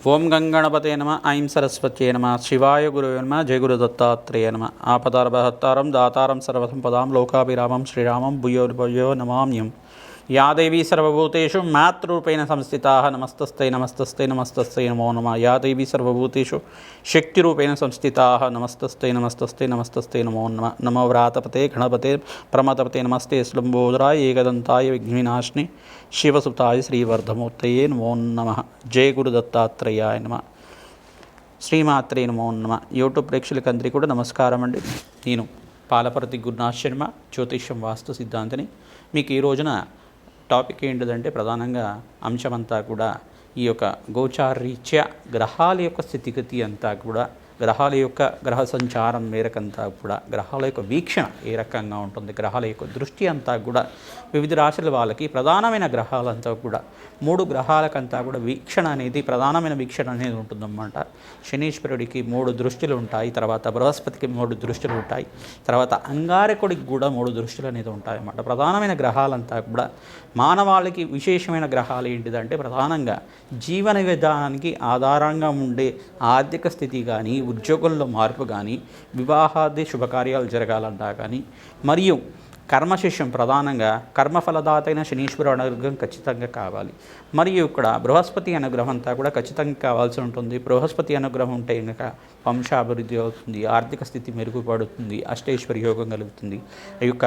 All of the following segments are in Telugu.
ఓం గంగణపతే నమ ఐం సరస్వత్యే నమ శివాయ గురువే నమ జయ గురు దత్తాత్రేయ నమ. ఆపదారభహత్తారం దాతారం సర్వసంపదాం లోకాభిరామం శ్రీరామం భూయో భూయో నమామ్యం యా దేవీ సర్వభూతేషు మాతృరూపేణ సంస్థితా నమస్తస్థై నమస్తస్థై నమస్తస్థై నమో నమ. యా దేవీ సర్వభూతేషు శక్తిరూపేణ సంస్థితా నమస్తస్థై నమస్తస్థై నమస్తస్థై నమో నమ. నమో వ్రాతపతే గణపతే ప్రమతపతే నమస్తే స్లంబోదరాయ ఏకదంతాయ విఘ్నినాశిని శివసుతాయ శ్రీవర్ధమూర్తయే నమో నమ. జయ గురు దత్తాత్రేయాయ నమ. శ్రీమాత్రే నమో నమ. యూట్యూబ్ ప్రేక్షకులందరికీ కూడా నమస్కారం అండి. నేను పాలపర్తి గురునాథ్ శర్మ జ్యోతిష్యం వాస్తు సిద్ధాంతిని మీకు ఈ రోజున టాపిక్ ఏంటిదంటే ప్రధానంగా అంశమంతా కూడా ఈ యొక్క గోచారీత్య గ్రహాల యొక్క స్థితిగతి అంతా కూడా గ్రహాల యొక్క గ్రహ సంచారం మేరకంతా కూడా గ్రహాల యొక్క వీక్షణ ఏ రకంగా ఉంటుంది గ్రహాల యొక్క దృష్టి అంతా కూడా వివిధ రాశుల వాళ్ళకి ప్రధానమైన గ్రహాలంతా కూడా మూడు గ్రహాలకంతా కూడా వీక్షణ అనేది ప్రధానమైన వీక్షణ అనేది ఉంటుందన్నమాట. శనీశ్వరుడికి మూడు దృష్టిలు ఉంటాయి తర్వాత బృహస్పతికి మూడు దృష్టిలు ఉంటాయి తర్వాత అంగారకుడికి కూడా మూడు దృష్టిలు అనేది ఉంటాయి అన్నమాట ప్రధానమైన గ్రహాలంతా కూడా మానవాళికి విశేషమైన గ్రహాలు ఏంటిదంటే ప్రధానంగా జీవన విధానానికి ఆధారంగా ఉండే ఆర్థిక స్థితి కానీ ఉద్యోగంలో మార్పు కానీ వివాహాది శుభకార్యాలు జరగాలంటా కానీ మరియు కర్మశిష్యం ప్రధానంగా కర్మఫలదాత అయిన శనీశ్వర అనుగ్రహం ఖచ్చితంగా కావాలి. మరియు ఇక్కడ బృహస్పతి అనుగ్రహం అంతా కూడా ఖచ్చితంగా కావాల్సి ఉంటుంది. బృహస్పతి అనుగ్రహం ఉంటే కనుక వంశాభివృద్ధి అవుతుంది ఆర్థిక స్థితి మెరుగుపడుతుంది అష్టేశ్వరి యోగం కలుగుతుంది. ఈ యొక్క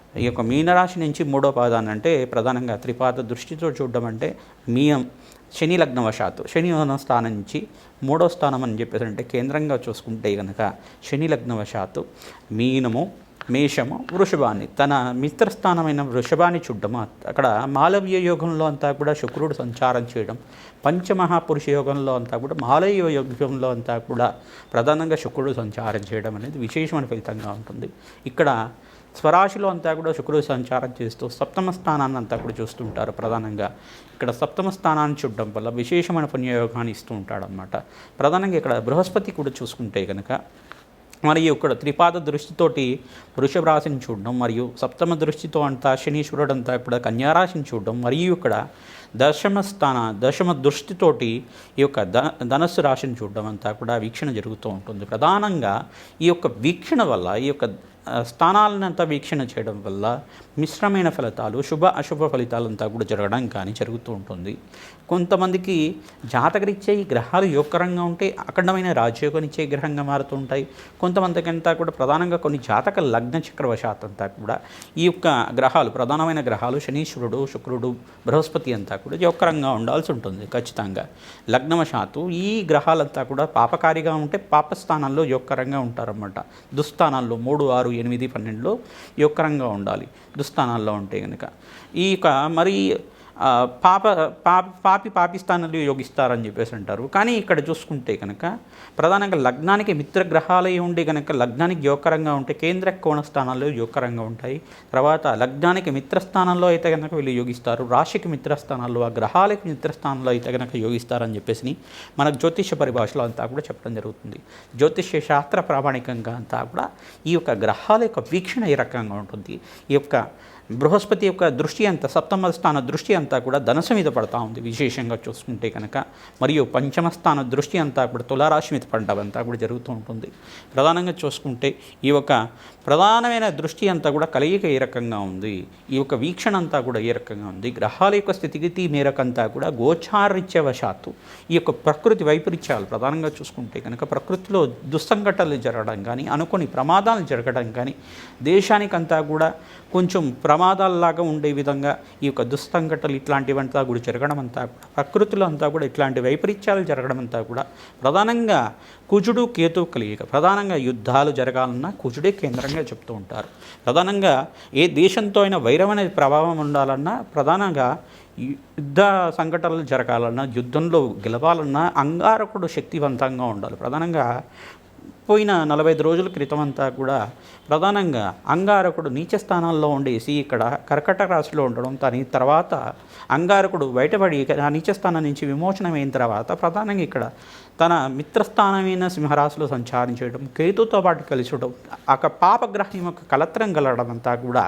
ఈ యొక్క మీనరాశి నుంచి మూడో పాదాన్ని అంటే ప్రధానంగా త్రిపాద దృష్టితో చూడడం అంటే మీయం శని లగ్నవశాత్తు. శని స్థానం నుంచి మూడో స్థానం అని చెప్పేసి అంటే కేంద్రంగా చూసుకుంటే కనుక శని లగ్నవశాత్తు మీనము మేషము వృషభాన్ని తన మిత్రస్థానమైన వృషభాన్ని చూడడం అక్కడ మాలవ్య యోగంలో అంతా కూడా శుక్రుడు సంచారం చేయడం పంచమహాపురుష యోగంలో అంతా కూడా మాలవ్య యోగంలో అంతా కూడా ప్రధానంగా శుక్రుడు సంచారం చేయడం అనేది విశేషమైన ఫలితంగా ఉంటుంది. ఇక్కడ స్వరాశిలో అంతా కూడా శుక్రుడు సంచారం చేస్తూ సప్తమ స్థానాన్ని అంతా కూడా చూస్తుంటారు ప్రధానంగా. ఇక్కడ సప్తమ స్థానాన్ని చూడడం వల్ల విశేషమైన పుణ్యయోగాన్ని ఇస్తూ ఉంటాడనమాట ప్రధానంగా ఇక్కడ బృహస్పతి కూడా చూసుకుంటే కనుక మరియు ఇక్కడ త్రిపాద దృష్టితోటి వృషభ రాశిని చూడడం మరియు సప్తమ దృష్టితో అంతా శనీశ్వరుడు అంతా ఇక్కడ కన్యారాశిని చూడడం మరియు ఇక్కడ దశమ స్థాన దశమ దృష్టితోటి ఈ యొక్క ధ ధనస్సు రాశిని చూడడం అంతా కూడా వీక్షణ జరుగుతూ ఉంటుంది. ప్రధానంగా ఈ యొక్క వీక్షణ వల్ల ఈ యొక్క స్థానాలనంతా వీక్షణ చేయడం వల్ల మిశ్రమైన ఫలితాలు శుభ అశుభ ఫలితాలంతా కూడా జరగడం కానీ జరుగుతూ ఉంటుంది. కొంతమందికి జాతకరిచ్చే ఈ గ్రహాలు యోగకరంగా ఉంటే అఖండమైన రాజయోగనిచ్చే గ్రహంగా మారుతూ ఉంటాయి కొంతమందికి అంతా కూడా ప్రధానంగా కొన్ని జాతక లగ్న చక్రవశాత్ అంతా కూడా ఈ యొక్క గ్రహాలు ప్రధానమైన గ్రహాలు శనీశ్వరుడు శుక్రుడు బృహస్పతి అంతా కూడా యోగకరంగా ఉండాల్సి ఉంటుంది ఖచ్చితంగా. లగ్నవశాత్తు ఈ గ్రహాలంతా కూడా పాపకారిగా ఉంటే పాపస్థానాల్లో యోగకరంగా ఉంటారన్నమాట. దుస్థానాల్లో మూడు ఆరు ఎనిమిది పన్నెండులో యోగకరంగా ఉండాలి. దుస్థానాల్లో ఉంటే కనుక ఈ యొక్క మరి పాప పాప పాపి పాపిస్తానంలో యోగిస్తారని చెప్పేసి అంటారు. కానీ ఇక్కడ చూసుకుంటే కనుక ప్రధానంగా లగ్నానికి మిత్రగ్రహాలై ఉండి కనుక లగ్నానికి యోగకరంగా ఉంటే కేంద్ర కోణ స్థానాల్లో యోగకరంగా ఉంటాయి. తర్వాత లగ్నానికి మిత్రస్థానంలో అయితే కనుక వీళ్ళు యోగిస్తారు. రాశికి మిత్రస్థానాల్లో ఆ గ్రహాలకి మిత్రస్థానంలో అయితే కనుక యోగిస్తారని చెప్పేసి మనకు జ్యోతిష్య పరిభాషలో అంతా కూడా చెప్పడం జరుగుతుంది. జ్యోతిష్య శాస్త్ర ప్రామాణికంగా అంతా కూడా ఈ యొక్క గ్రహాల యొక్క వీక్షణ ఈ రకంగా ఉంటుంది? ఈ యొక్క బృహస్పతి యొక్క దృష్టి అంతా సప్తమ స్థాన దృష్టి అంతా కూడా ధనసు మీద పడతా ఉంది విశేషంగా చూసుకుంటే కనుక. మరియు పంచమ స్థాన దృష్టి అంతా కూడా తులారాశి మీద పడడం అంతా కూడా జరుగుతూ ఉంటుంది. ప్రధానంగా చూసుకుంటే ఈ యొక్క ప్రధానమైన దృష్టి అంతా కూడా కలయిక ఏ రకంగా ఉంది ఈ యొక్క వీక్షణ అంతా కూడా ఏ రకంగా ఉంది గ్రహాల యొక్క స్థితిగతి మేరకంతా కూడా గోచారిత్యవశాత్తు ఈ యొక్క ప్రకృతి వైపరీత్యాలు ప్రధానంగా చూసుకుంటే కనుక ప్రకృతిలో దుస్సంఘటనలు జరగడం కానీ అనుకోని ప్రమాదాలు జరగడం కానీ దేశానికంతా కూడా కొంచెం ప్రమాదాల్లాగా ఉండే విధంగా ఈ యొక్క దుస్సంఘటనలు ఇట్లాంటివంతా కూడా జరగడం అంతా కూడా ప్రకృతిలో అంతా కూడా ఇట్లాంటి వైపరీత్యాలు జరగడం అంతా కూడా ప్రధానంగా కుజుడు కేతు కలియక ప్రధానంగా యుద్ధాలు జరగాలన్నా కుజుడే కేంద్రంగా చెప్తూ ఉంటారు. ప్రధానంగా ఏ దేశంతో అయినా వైరం అనేది ప్రభావం ఉండాలన్నా ప్రధానంగా యుద్ధ సంఘటనలు జరగాలన్నా యుద్ధంలో గెలవాలన్నా అంగారకుడు శక్తివంతంగా ఉండాలి. ప్రధానంగా పోయిన నలభై ఐదు రోజుల క్రితం అంతా కూడా ప్రధానంగా అంగారకుడు నీచ స్థానాల్లో ఉండేసి ఇక్కడ కర్కట రాశిలో ఉండడం దాని తర్వాత అంగారకుడు బయటపడి ఆ నీచ స్థానం నుంచి విమోచనమైన తర్వాత ప్రధానంగా ఇక్కడ తన మిత్రస్థానమైన సింహరాశిలో సంచారం చేయడం కేతుతో పాటు కలిసి ఉండడం ఒక పాపగ్రహం యొక్క కలత్రం కలగడం అంతా కూడా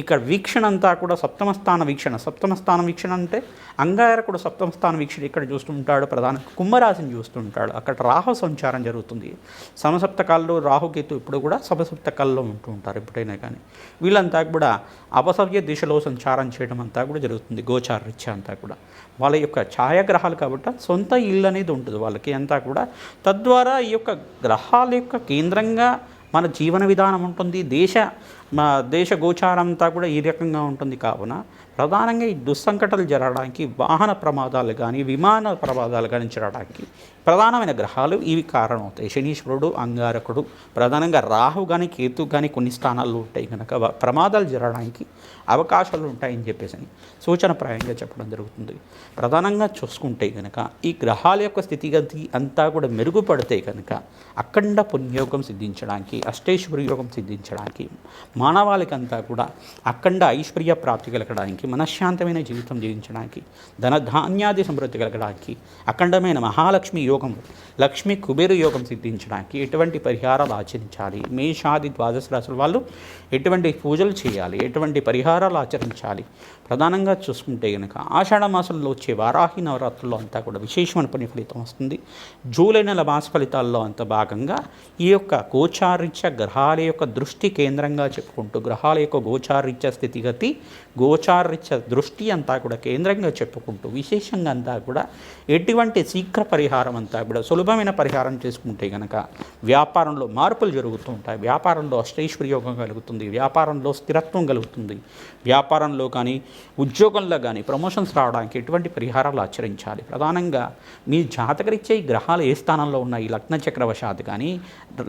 ఇక్కడ వీక్షణ అంతా కూడా సప్తమ స్థాన వీక్షణ సప్తమ స్థాన వీక్షణ అంటే అంగారకుడు సప్తమ స్థాన వీక్షణ ఇక్కడ చూస్తుంటాడు ప్రధాన కుంభరాశిని చూస్తుంటాడు. అక్కడ రాహు సంచారం జరుగుతుంది. సమసప్తకాల్లో రాహుకేతు ఇప్పుడు కూడా సమసప్తకాల్లో ఉంటూ ఉంటారు ఎప్పుడైనా కానీ. వీళ్ళంతా కూడా అపసవ్య దిశలో సంచారం చేయడం అంతా కూడా జరుగుతుంది గోచార రీత్యా అంతా కూడా. వాళ్ళ యొక్క ఛాయాగ్రహాలు కాబట్టి సొంత ఇల్లు అనేది ఉంటుంది వాళ్ళకి అంతా కూడా. తద్వారా ఈ యొక్క గ్రహాల యొక్క కేంద్రంగా మన జీవన విధానం ఉంటుంది దేశ మా దేశ గోచారం అంతా కూడా ఈ రకంగా ఉంటుంది కావున ప్రధానంగా ఈ దుస్సంకటలు జరగడానికి వాహన ప్రమాదాలు కానీ విమాన ప్రమాదాలు కానీ జరగడానికి ప్రధానమైన గ్రహాలు ఇవి కారణమవుతాయి. శనీశ్వరుడు అంగారకుడు ప్రధానంగా రాహు కానీ కేతు కానీ కొన్ని స్థానాల్లో ఉంటాయి కనుక ప్రమాదాలు జరగడానికి అవకాశాలు ఉంటాయని చెప్పేసి అని సూచనప్రాయంగా చెప్పడం జరుగుతుంది. ప్రధానంగా చూసుకుంటే కనుక ఈ గ్రహాల యొక్క స్థితిగతి అంతా కూడా మెరుగుపడితే కనుక అఖండ పుణ్యోగం సిద్ధించడానికి అష్టేశ్వరి యోగం సిద్ధించడానికి మానవాళికంతా కూడా అఖండ ఐశ్వర్య ప్రాప్తి కలగడానికి మనశ్శాంతమైన జీవితం జీవించడానికి ధన ధాన్యాది సమృద్ధి కలగడానికి అఖండమైన మహాలక్ష్మి యోగం లక్ష్మి కుబేరు యోగం సిద్ధించడానికి ఎటువంటి పరిహారాలు ఆచరించాలి? మేషాది ద్వాదశ రాశుల వాళ్ళు ఎటువంటి పూజలు చేయాలి? ఎటువంటి పరిహారాలు ఆచరించాలి? ప్రధానంగా చూసుకుంటే కనుక ఆషాఢ మాసంలో వచ్చే వారాహి నవరాత్రుల్లో అంతా కూడా విశేషమైన పని ఫలితం వస్తుంది. జూలై నెల మాస ఫలితాల్లో అంత భాగంగా ఈ యొక్క గోచారిత్య గ్రహాల యొక్క దృష్టి కేంద్రంగా చెప్పుకుంటూ గ్రహాల యొక్క గోచారిత్య స్థితిగతి గోచారిత్య దృష్టి అంతా కూడా కేంద్రంగా చెప్పుకుంటూ విశేషంగా అంతా కూడా ఎటువంటి శీఘ్ర పరిహారం అంతా కూడా సులభమైన పరిహారం చేసుకుంటే కనుక వ్యాపారంలో మార్పులు జరుగుతూ ఉంటాయి. వ్యాపారంలో అష్టైశ్వర్యోగం కలుగుతుంది వ్యాపారంలో స్థిరత్వం కలుగుతుంది. వ్యాపారంలో కానీ ఉద్యోగంలో కానీ ప్రమోషన్స్ రావడానికి ఎటువంటి పరిహారాలు ఆచరించాలి? ప్రధానంగా మీ జాతకరిచ్చే ఈ గ్రహాలు ఏ స్థానంలో ఉన్నాయి? లగ్న చక్రవశాత్ కానీ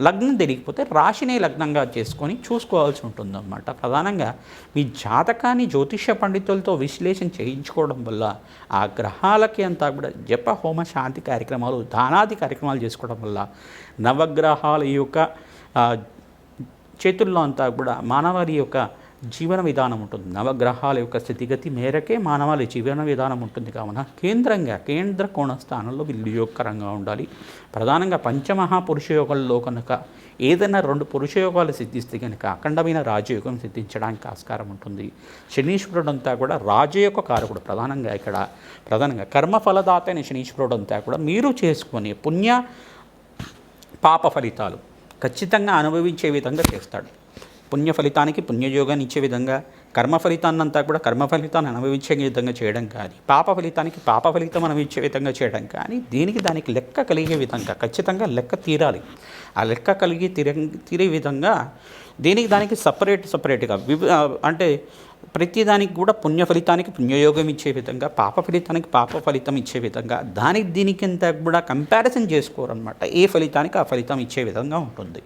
లగ్నం తెలియకపోతే రాశినే లగ్నంగా చేసుకొని చూసుకోవాల్సి ఉంటుందన్నమాట. ప్రధానంగా మీ జాతకాన్ని జ్యోతిష్య పండితులతో విశ్లేషణ చేయించుకోవడం వల్ల ఆ గ్రహాలకి అంతా కూడా జప హోమ శాంతి కార్యక్రమాలు దానాది కార్యక్రమాలు చేసుకోవడం వల్ల నవగ్రహాల యొక్క చేతుల్లో అంతా కూడా మానవారి యొక్క జీవన విధానం ఉంటుంది. నవగ్రహాల యొక్క స్థితిగతి మేరకే మానవాళి జీవన విధానం ఉంటుంది కావున కేంద్రంగా కేంద్ర కోణస్థానంలో వీళ్ళు యోగకరంగా ఉండాలి. ప్రధానంగా పంచమహాపురుష యోగాల్లో కనుక ఏదైనా రెండు పురుషయోగాలు సిద్ధిస్తే కనుక అఖండమైన రాజయోగం సిద్ధించడానికి ఆస్కారం ఉంటుంది. శనీశ్వరుడు అంతా కూడా రాజయోగ కారకుడు ప్రధానంగా ఇక్కడ ప్రధానంగా కర్మఫలదాత అయిన శనీశ్వరుడు అంతా కూడా మీరు చేసుకొని పుణ్య పాప ఫలితాలు ఖచ్చితంగా అనుభవించే విధంగా చేస్తాడు. పుణ్య ఫలితానికి పుణ్యయోగాన్ని ఇచ్చే విధంగా కర్మ ఫలితాన్నంతా కూడా కర్మ ఫలితాన్ని అనుభవించే విధంగా చేయడం కానీ పాప ఫలితానికి పాప ఫలితం అనుభవించే విధంగా చేయడం కానీ దీనికి దానికి లెక్క కలిగే విధంగా ఖచ్చితంగా లెక్క తీరాలి. ఆ లెక్క కలిగి తీరే తీరే విధంగా దీనికి దానికి సపరేట్ సపరేట్గా అంటే ప్రతిదానికి కూడా పుణ్య ఫలితానికి పుణ్యయోగం ఇచ్చే విధంగా పాప ఫలితానికి పాప ఫలితం ఇచ్చే విధంగా దానికి దీనికి ఇంత కూడా కంపారిజన్ చేసుకోరనమాట ఏ ఫలితానికి ఆ ఫలితం ఇచ్చే విధంగా ఉంటుంది.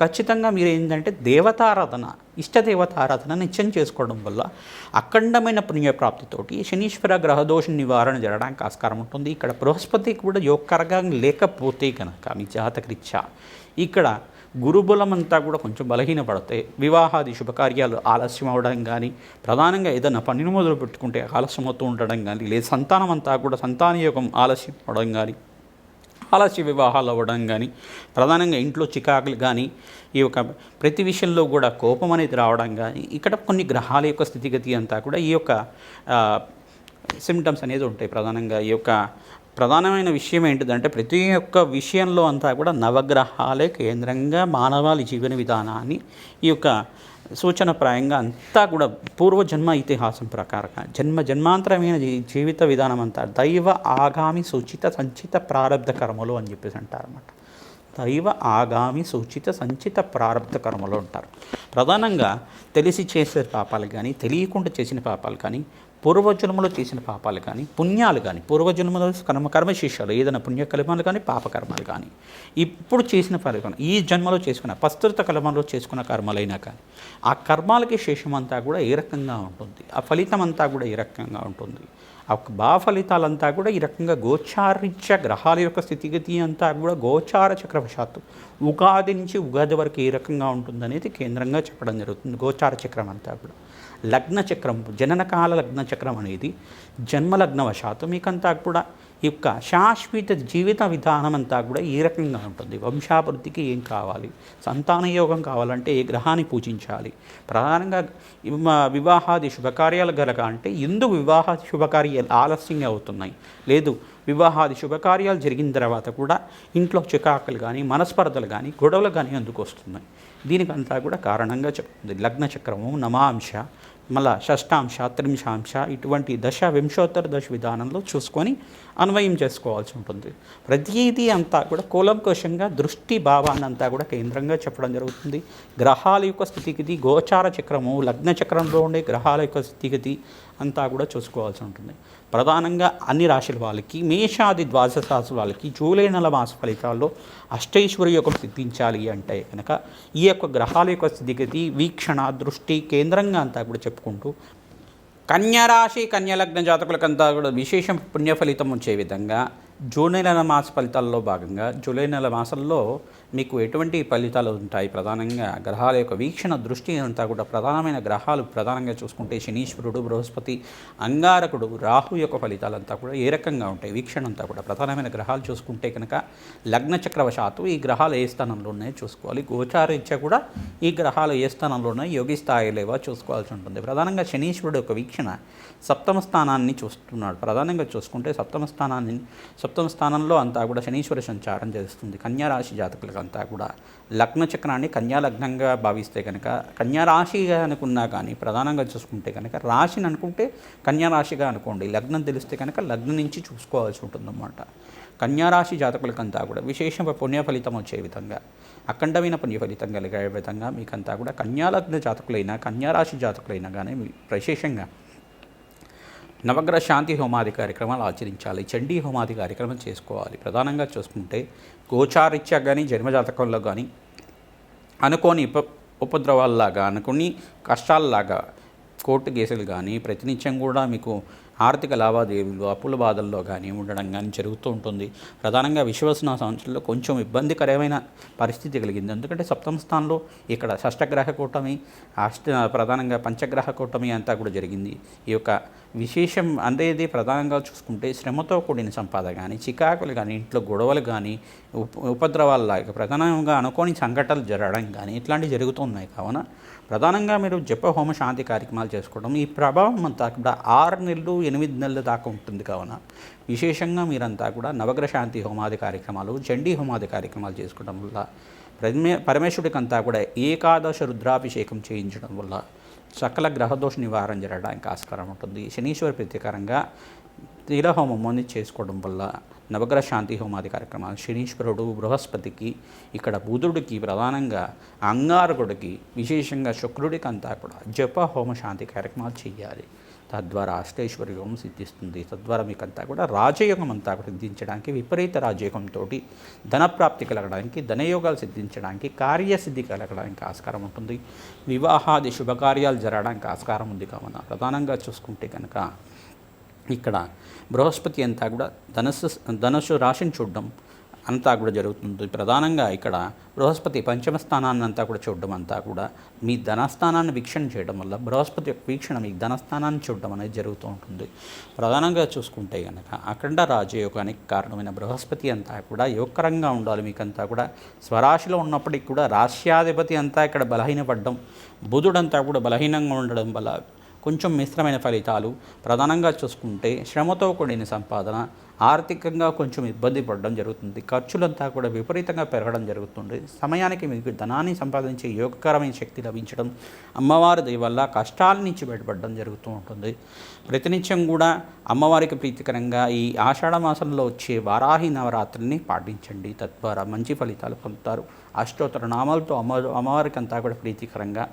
ఖచ్చితంగా మీరు ఏంటంటే దేవతారాధన ఇష్టదేవతారాధన నిత్యం చేసుకోవడం వల్ల అఖండమైన పుణ్యప్రాప్తితోటి శనీశ్వర గ్రహదోష నివారణ జరగడానికి ఆస్కారం ఉంటుంది. ఇక్కడ బృహస్పతి కూడా యోగకరగా లేకపోతే కనుక మీ జాతకరీత్యా ఇక్కడ గురుబలం అంతా కూడా కొంచెం బలహీనపడతాయి. వివాహాది శుభకార్యాలు ఆలస్యం అవడం కానీ ప్రధానంగా ఏదైనా పనిని మొదలు పెట్టుకుంటే ఆలస్యం అవుతూ ఉండడం కానీ లేదా సంతానం అంతా కూడా సంతాన యోగం ఆలస్యం అవడం కానీ ఆలస్య వివాహాలు అవ్వడం కానీ ప్రధానంగా ఇంట్లో చికాకులు కానీ ఈ యొక్క ప్రతి విషయంలో కూడా కోపం అనేది రావడం కానీ ఇక్కడ కొన్ని గ్రహాల యొక్క స్థితిగతి అంతా కూడా ఈ యొక్క సిమ్టమ్స్ అనేది ఉంటాయి ప్రధానంగా. ఈ యొక్క ప్రధానమైన విషయం ఏంటిదంటే ప్రతి ఒక్క విషయంలో అంతా కూడా నవగ్రహాలే కేంద్రంగా మానవాళి జీవన విధానాన్ని ఈ యొక్క సూచనప్రాయంగా అంతా కూడా పూర్వజన్మ ఇతిహాసం ప్రకారంగా జన్మ జన్మాంతరమైన జీవిత విధానం అంతా దైవ ఆగామి సూచిత సంచిత ప్రారంధ కర్మలు అని చెప్పేసి అంటారన్నమాట. దైవ ఆగామి సూచిత సంచిత ప్రారంభ కర్మలు ఉంటారు ప్రధానంగా తెలిసి చేసే పాపాలు కానీ తెలియకుండా చేసిన పాపాలు కానీ పూర్వజన్మలో చేసిన పాపాలు కానీ పుణ్యాలు కానీ పూర్వజన్మలో కర్మ కర్మశేషాలు ఏదైనా పుణ్యకర్మాలు కానీ పాపకర్మాలు కానీ ఇప్పుడు చేసిన పరికరం ఈ జన్మలో చేసుకున్న ప్రస్తుత కర్మలో చేసుకున్న కర్మలైనా కానీ ఆ కర్మాలకి శేషం అంతా కూడా ఏ రకంగా ఉంటుంది? ఆ ఫలితం అంతా కూడా ఏ రకంగా ఉంటుంది? ఆ బా ఫలితాలంతా కూడా ఈ రకంగా గోచారిత్య గ్రహాల యొక్క స్థితిగతి అంతా కూడా గోచార చక్రవశాత్తు ఉగాది నుంచి ఉగాది వరకు ఏ రకంగా ఉంటుందనేది కేంద్రంగా చెప్పడం జరుగుతుంది. గోచార చక్రం అంతా కూడా. లగ్నచక్రం జననకాల లగ్నచక్రం అనేది జన్మలగ్నవశాత్తు మీకంతా కూడా ఈ యొక్క శాశ్వత జీవిత విధానం అంతా కూడా ఈ రకంగా ఉంటుంది. వంశాభివృద్ధికి ఏం కావాలి? సంతాన యోగం కావాలంటే ఏ గ్రహాన్ని పూజించాలి? ప్రధానంగా వివాహాది శుభకార్యాలు గలక అంటే ఎందుకు వివాహ శుభకార్యాలు ఆలస్యంగా అవుతున్నాయి. లేదు వివాహాది శుభకార్యాలు జరిగిన తర్వాత కూడా ఇంట్లో చికాకులు కానీ మనస్పర్ధలు కానీ గొడవలు కానీ అందుకు వస్తున్నాయి. దీనికంతా కూడా కారణంగా చెప్తుంది. లగ్న చక్రము నమాంశ మళ్ళా షష్టాంశ త్రింశాంశ ఇటువంటి దశ వింశోత్తర దశ విధానంలో చూసుకొని అన్వయం చేసుకోవాల్సి ఉంటుంది. ప్రతిదీ అంతా కూడా కూలంకోశంగా దృష్టి భావాన్ని అంతా కూడా కేంద్రంగా చెప్పడం జరుగుతుంది. గ్రహాల యొక్క స్థితిగతి గోచార చక్రము లగ్న చక్రంలో ఉండే గ్రహాల యొక్క స్థితిగతి అంతా కూడా చూసుకోవాల్సి ఉంటుంది. ప్రధానంగా అన్ని రాశుల వాళ్ళకి మేషాది ద్వాదశ రాశుల వాళ్ళకి జూలై నెల మాస ఫలితాల్లో అష్టైశ్వర్య యోగం సిద్ధించాలి అంటే కనుక ఈ యొక్క గ్రహాల యొక్క స్థితిగతి వీక్షణ దృష్టి కేంద్రంగా అంతా కూడా చెప్పుకుంటూ కన్యారాశి కన్యాలగ్న జాతకులకంతా కూడా విశేషం పుణ్యఫలితం వచ్చే విధంగా జూలై నెల మాస ఫలితాల్లో భాగంగా జూలై నెల మాసంలో మీకు ఎటువంటి ఫలితాలు ఉంటాయి? ప్రధానంగా గ్రహాల యొక్క వీక్షణ దృష్టి అంతా కూడా ప్రధానమైన గ్రహాలు ప్రధానంగా చూసుకుంటే శనీశ్వరుడు బృహస్పతి అంగారకుడు రాహు యొక్క ఫలితాలంతా కూడా ఏ రకంగా ఉంటాయి? వీక్షణ అంతా కూడా ప్రధానమైన గ్రహాలు చూసుకుంటే కనుక లగ్న చక్రవశాత్తు ఈ గ్రహాలు ఏ స్థానంలో ఉన్నాయో చూసుకోవాలి. గోచారీత్యా కూడా ఈ గ్రహాలు ఏ స్థానంలో ఉన్నాయో యోగి స్థాయిలేవో చూసుకోవాల్సి ఉంటుంది. ప్రధానంగా శనీశ్వరుడు యొక్క వీక్షణ సప్తమ స్థానాన్ని చూస్తున్నాడు. ప్రధానంగా చూసుకుంటే సప్తమ స్థానాన్ని సప్తమ స్థానంలో అంతా కూడా శనీశ్వర సంచారం చేస్తుంది. కన్యారాశి జాతకులకు అంతా కూడా లగ్న చక్రాన్ని కన్యాలగ్నంగా భావిస్తే కనుక కన్యా రాశిగా అనుకున్నా కానీ ప్రధానంగా చూసుకుంటే కనుక రాశిని అనుకుంటే కన్యారాశిగా అనుకోండి. లగ్నం తెలిస్తే కనుక లగ్నం నుంచి చూసుకోవాల్సి ఉంటుందన్నమాట. కన్యారాశి జాతకులకంతా కూడా విశేష పుణ్య ఫలితం వచ్చే విధంగా అఖండమైన పుణ్య ఫలితం కలిగే విధంగా మీకంతా కూడా కన్యాలగ్న జాతకులైనా కన్యారాశి జాతకులైనా కానీ మీ విశేషంగా నవగ్రహ శాంతి హోమాది కార్యక్రమాలు ఆచరించాలి చండీ హోమాది కార్యక్రమం చేసుకోవాలి. ప్రధానంగా చూసుకుంటే గోచారిత్యా కానీ జన్మజాతకంలో కానీ అనుకోని ఉప ఉపద్రవాల్లాగా అనుకుని కష్టాల్లాగా కోర్టు కేసులు కానీ ప్రతినిత్యం కూడా మీకు ఆర్థిక లావాదేవీలు అప్పుల బాధల్లో కానీ ఉండడం కానీ జరుగుతూ ఉంటుంది. ప్రధానంగా విశ్వసన సంవత్సరంలో కొంచెం ఇబ్బందికరమైన పరిస్థితి కలిగింది. ఎందుకంటే సప్తమ స్థానంలో ఇక్కడ షష్టగ్రహ కూటమి అష్ట ప్రధానంగా పంచగ్రహ కూటమి అంతా కూడా జరిగింది. ఈ యొక్క విశేషం అందేది ప్రధానంగా చూసుకుంటే శ్రమతో కూడిన సంపాద కానీ చికాకులు కానీ ఇంట్లో గొడవలు కానీ ఉప ఉపద్రవాల్లాగా ప్రధానంగా అనుకోని సంఘటనలు జరగడం కానీ ఇట్లాంటివి జరుగుతున్నాయి కావున ప్రధానంగా మీరు జప హోమ శాంతి కార్యక్రమాలు చేసుకోవడం ఈ ప్రభావం అంతా కూడా ఆరు నెలలు ఎనిమిది నెలల దాకా ఉంటుంది. కావున విశేషంగా మీరంతా కూడా నవగ్రహ శాంతి హోమాది కార్యక్రమాలు చండీ హోమాది కార్యక్రమాలు చేసుకోవడం వల్ల పరమే పరమేశ్వరుడికి కూడా ఏకాదశ రుద్రాభిషేకం చేయించడం వల్ల సకల గ్రహదోష నివారణ జరగడానికి ఆస్కారం ఉంటుంది. శనీశ్వర ప్రతీకారంగా తిలహోమం అనేది చేసుకోవడం వల్ల నవగ్రహ శాంతి హోమాది కార్యక్రమాలు శనీశ్వరుడు బృహస్పతికి ఇక్కడ బుధుడికి ప్రధానంగా అంగారకుడికి విశేషంగా శుక్రుడికి అంతా కూడా జప హోమ శాంతి కార్యక్రమాలు చేయాలి. తద్వారా అష్టైశ్వర్యం సిద్ధిస్తుంది. తద్వారా మీకంతా కూడా రాజయోగం అంతా కూడా సిద్ధించడానికి విపరీత రాజయోగంతో ధనప్రాప్తి కలగడానికి ధనయోగాలు సిద్ధించడానికి కార్యసిద్ధి కలగడానికి ఆస్కారం ఉంటుంది. వివాహాది శుభకార్యాలు జరగడానికి ఆస్కారం ఉంది కావున. ప్రధానంగా చూసుకుంటే కనుక ఇక్కడ బృహస్పతి అంతా కూడా ధనస్సు ధనస్సు రాశిని చూడడం అంతా కూడా జరుగుతుంది. ప్రధానంగా ఇక్కడ బృహస్పతి పంచమ స్థానాన్ని అంతా కూడా చూడడం అంతా కూడా మీ ధనస్థానాన్ని వీక్షణ చేయడం వల్ల బృహస్పతి యొక్క వీక్షణ మీ ధనస్థానాన్ని చూడడం అనేది జరుగుతూ ఉంటుంది. ప్రధానంగా చూసుకుంటే కనుక అఖండ రాజయోగానికి కారణమైన బృహస్పతి అంతా కూడా యువకరంగా ఉండాలి. మీకంతా కూడా స్వరాశిలో ఉన్నప్పటికీ కూడా రాష్ట్రాధిపతి అంతా ఇక్కడ బలహీనపడడం బుధుడంతా కూడా బలహీనంగా ఉండడం వల్ల కొంచెం మిశ్రమైన ఫలితాలు ప్రధానంగా చూసుకుంటే శ్రమతో కూడిన సంపాదన ఆర్థికంగా కొంచెం ఇబ్బంది పడడం జరుగుతుంది. ఖర్చులంతా కూడా విపరీతంగా పెరగడం జరుగుతుంది. సమయానికి మీకు ధనాన్ని సంపాదించే యోగకరమైన శక్తి లభించడం అమ్మవారి వల్ల కష్టాల నుంచి బయటపడడం జరుగుతూ ఉంటుంది. ప్రతినిత్యం కూడా అమ్మవారికి ప్రీతికరంగా ఈ ఆషాఢ మాసంలో వచ్చే వారాహి నవరాత్రిని పాటించండి. తద్వారా మంచి ఫలితాలు పొందుతారు. అష్టోత్తర నామాలతో అమ్మ అమ్మవారికి అంతా కూడా ప్రీతికరంగా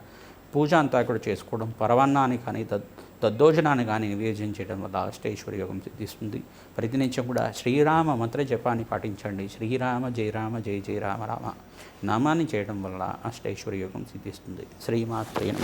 పూజ అంతా కూడా చేసుకోవడం పరవన్నాన్ని కానీ తద్ దద్దోజనాన్ని కానీ నివేదించడం చేయడం వల్ల అష్టేశ్వరి యోగం సిద్ధిస్తుంది. ప్రతినిత్యం కూడా శ్రీరామ మంత్ర జపాన్ని పాటించండి. శ్రీరామ జయరామ జయ జయ రామ రామ నామాన్ని చేయడం వల్ల అష్టేశ్వరి యోగం సిద్ధిస్తుంది. శ్రీమాత్రేణ